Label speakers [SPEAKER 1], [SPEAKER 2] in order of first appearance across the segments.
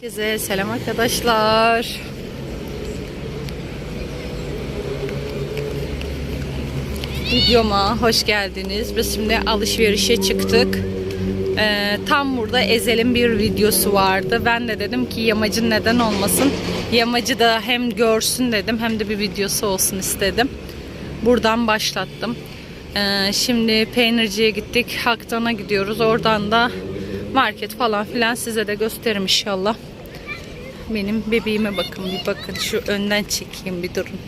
[SPEAKER 1] Herkese selam arkadaşlar. Videoma hoş geldiniz. Biz şimdi alışverişe çıktık. Ee, tam burada Ezel'in bir videosu vardı. Ben de dedim ki yamacın neden olmasın. Yamacı da hem görsün dedim hem de bir videosu olsun istedim. Buradan başlattım. Ee, şimdi peynirciye gittik. Haktan'a gidiyoruz. Oradan da market falan filan size de gösteririm inşallah. Benim bebeğime bakın bir bakın. Şu önden çekeyim bir durun.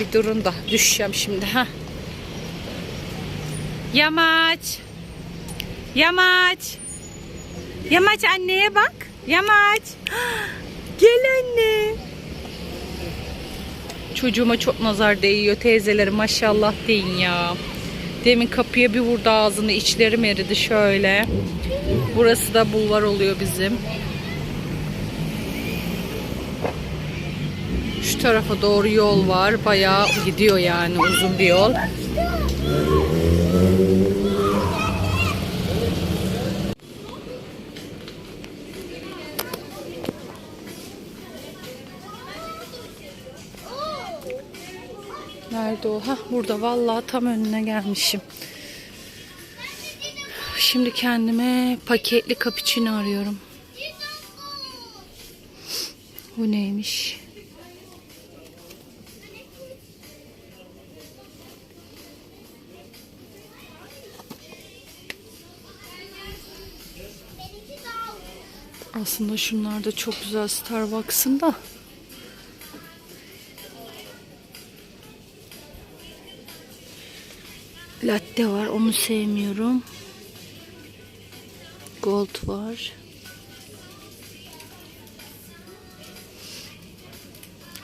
[SPEAKER 1] Bir durun da düşeceğim şimdi ha. Yamaç. Yamaç. Yamaç anneye bak. Yamaç. Gel anne. Çocuğuma çok nazar değiyor teyzeleri maşallah deyin ya. Demin kapıya bir vurdu ağzını içlerim eridi şöyle. Burası da bulvar oluyor bizim. Tarafa doğru yol var. Bayağı gidiyor yani uzun bir yol. Nerede o? Hah burada vallahi tam önüne gelmişim. Şimdi kendime paketli cappuccino arıyorum. Bu neymiş? Aslında şunlar da çok güzel Starbucks'ın da. Latte var onu sevmiyorum. Gold var.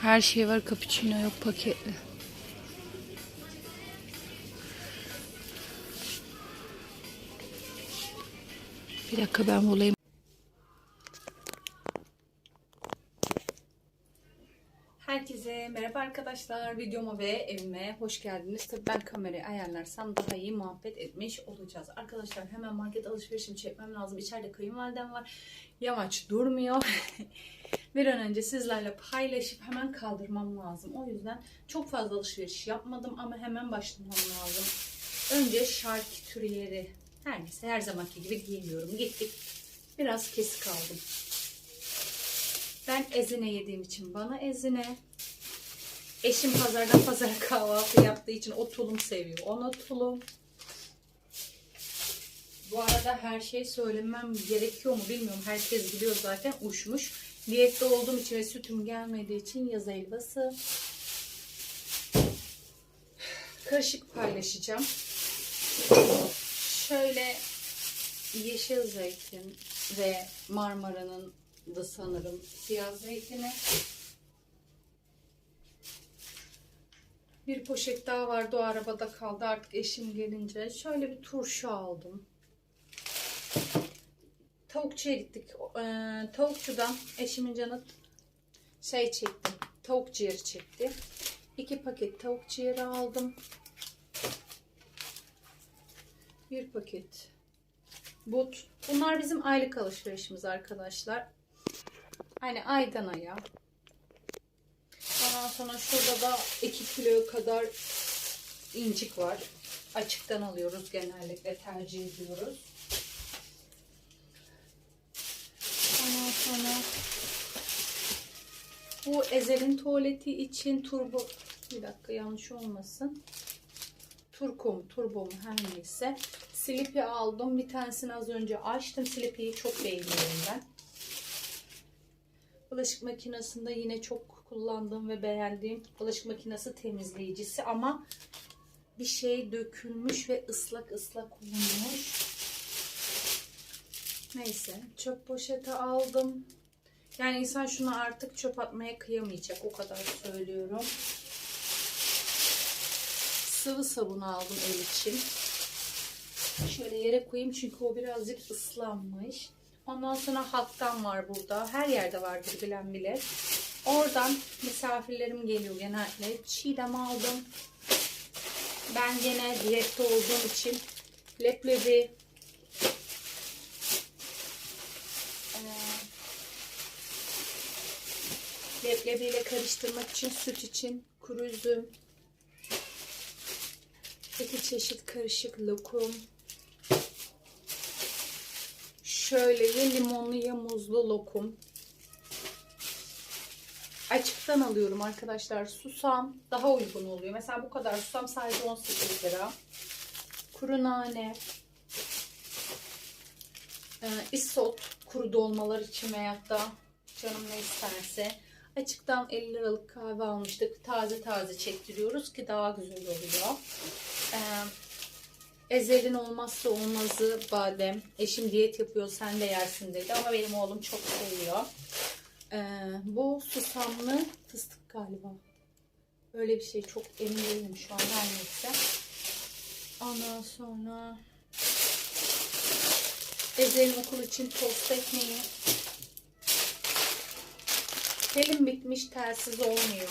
[SPEAKER 1] Her şey var cappuccino yok paketli. Bir dakika ben bulayım. Herkese merhaba arkadaşlar. Videoma ve evime hoş geldiniz. Tabii ben kamerayı ayarlarsam daha iyi muhabbet etmiş olacağız. Arkadaşlar hemen market alışverişimi çekmem lazım. İçeride kayınvalidem var. Yamaç durmuyor. bir an önce sizlerle paylaşıp hemen kaldırmam lazım. O yüzden çok fazla alışveriş yapmadım ama hemen başlamam lazım. Önce şarküterileri her neyse her zamanki gibi giyiniyorum. Gittik. Biraz kesik aldım. Ben ezine yediğim için bana ezine. Eşim pazardan pazara kahvaltı yaptığı için o tulum seviyor. Ona tulum. Bu arada her şey söylemem gerekiyor mu bilmiyorum. Herkes biliyor zaten uçmuş. Diyette olduğum için ve sütüm gelmediği için yaz helvası. Karışık paylaşacağım. Şöyle yeşil zeytin ve Marmara'nın da sanırım siyah zeytini. Bir poşet daha vardı o arabada kaldı artık eşim gelince. Şöyle bir turşu aldım. Tavukçuya gittik. Ee, tavukçudan eşimin canı şey çekti. Tavuk ciğeri çekti. İki paket tavuk ciğeri aldım. Bir paket but. Bunlar bizim aylık alışverişimiz arkadaşlar. Hani aydan aya. Ondan sonra şurada da 2 kilo kadar incik var. Açıktan alıyoruz genellikle tercih ediyoruz. Ondan sonra bu Ezel'in tuvaleti için turbo bir dakika yanlış olmasın. Turko mu turbo mu her neyse. Slipi aldım. Bir tanesini az önce açtım. Slipi'yi çok beğeniyorum ben. Bulaşık makinesinde yine çok kullandığım ve beğendiğim bulaşık makinesi temizleyicisi ama bir şey dökülmüş ve ıslak ıslak olmuş. Neyse çöp poşeti aldım. Yani insan şunu artık çöp atmaya kıyamayacak o kadar söylüyorum. Sıvı sabun aldım el için. Şöyle yere koyayım çünkü o birazcık ıslanmış. Ondan sonra hattan var burada. Her yerde vardır bilen bilir. Oradan misafirlerim geliyor genellikle. Çiğdem aldım. Ben gene diyette olduğum için leblebi, leblebiyle karıştırmak için süt için kuru üzüm, iki çeşit karışık lokum, şöyle ya limonlu ya muzlu lokum. Açıktan alıyorum arkadaşlar. Susam daha uygun oluyor. Mesela bu kadar susam sadece 18 lira. Kuru nane, e, isot, kuru dolmalar için veyahut da canım ne isterse. Açıktan 50 liralık kahve almıştık. Taze taze çektiriyoruz ki daha güzel oluyor. E, Ezel'in olmazsa olmazı badem. Eşim diyet yapıyor sen de yersin dedi ama benim oğlum çok seviyor. Ee, bu susamlı fıstık galiba. Öyle bir şey çok emin değilim şu an neyse. Ondan sonra Ezel'in okul için tost ekmeği. Telim bitmiş telsiz olmuyor.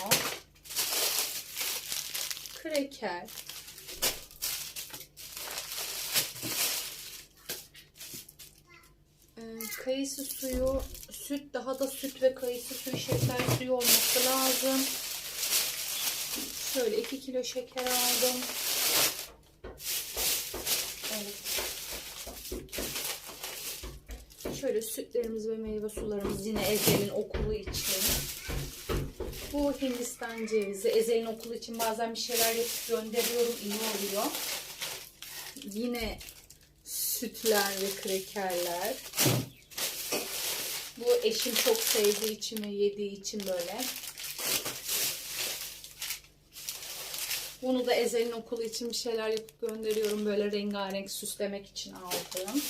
[SPEAKER 1] Kreker. Ee, kayısı suyu, süt daha da süt ve kayısı suyu, şeker suyu olması lazım. Şöyle 2 kilo şeker aldım. Evet. Şöyle sütlerimiz ve meyve sularımız yine Ezel'in okulu için. Bu Hindistan cevizi. Ezel'in okulu için bazen bir şeyler yapıp gönderiyorum. iyi oluyor. Yine sütler ve krekerler. Bu eşim çok sevdiği için ve yediği için böyle. Bunu da Ezel'in okulu için bir şeyler yapıp gönderiyorum. Böyle rengarenk süslemek için aldım.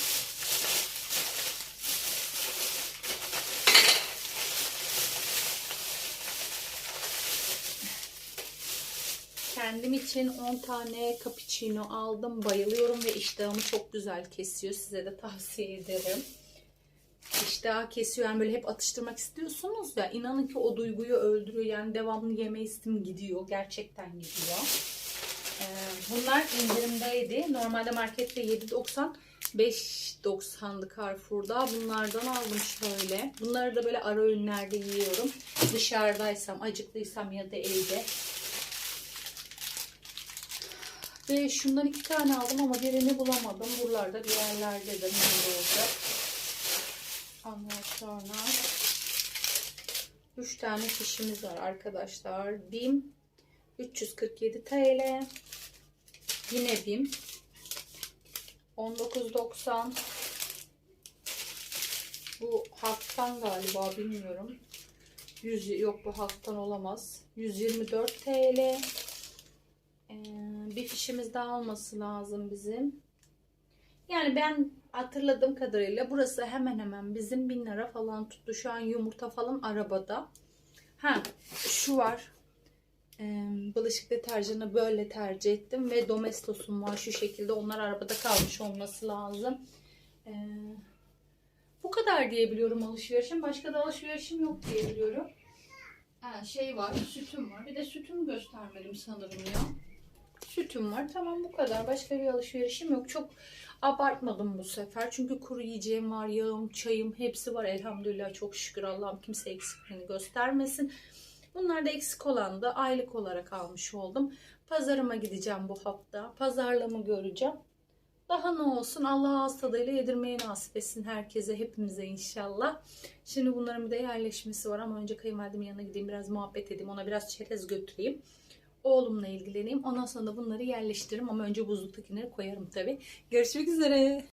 [SPEAKER 1] Kendim için 10 tane cappuccino aldım. Bayılıyorum ve iştahımı çok güzel kesiyor. Size de tavsiye ederim. İştah kesiyor. Yani böyle hep atıştırmak istiyorsunuz ya. İnanın ki o duyguyu öldürüyor. Yani devamlı yeme istim gidiyor. Gerçekten gidiyor. Ee, bunlar indirimdeydi. Normalde markette 7.90 5.90'dı Carrefour'da. Bunlardan aldım şöyle. Bunları da böyle ara öğünlerde yiyorum. Dışarıdaysam, acıklıysam ya da evde. Ve şundan iki tane aldım ama birini bulamadım. Buralarda bir yerlerdedir. Nerede olacak? Ondan sonra 3 tane fişimiz var arkadaşlar. BİM 347 TL. Yine BİM 19.90 Bu halktan galiba bilmiyorum. 100 yok bu halktan olamaz. 124 TL. Ee, bir fişimiz daha olması lazım bizim. Yani ben hatırladığım kadarıyla burası hemen hemen bizim 1000 lira falan tuttu. Şu an yumurta falan arabada. Ha şu var. Ee, bulaşık deterjanı böyle tercih ettim ve Domestos'um var şu şekilde. Onlar arabada kalmış olması lazım. Ee, bu kadar diyebiliyorum alışverişim. Başka da alışverişim yok diyebiliyorum. Ha, şey var, sütüm var. Bir de sütümü göstermedim sanırım ya. Sütüm var. Tamam bu kadar. Başka bir alışverişim yok. Çok abartmadım bu sefer. Çünkü kuru yiyeceğim var. Yağım, çayım hepsi var. Elhamdülillah çok şükür Allah'ım kimse eksikliğini göstermesin. Bunlar da eksik olan da aylık olarak almış oldum. Pazarıma gideceğim bu hafta. Pazarlama göreceğim. Daha ne olsun Allah ağız tadıyla yedirmeyi nasip etsin herkese hepimize inşallah. Şimdi bunların bir de yerleşmesi var ama önce kayınvalidemin yanına gideyim biraz muhabbet edeyim ona biraz çerez götüreyim. Oğlumla ilgileneyim ondan sonra da bunları yerleştiririm ama önce buzluktakileri koyarım tabi. Görüşmek üzere.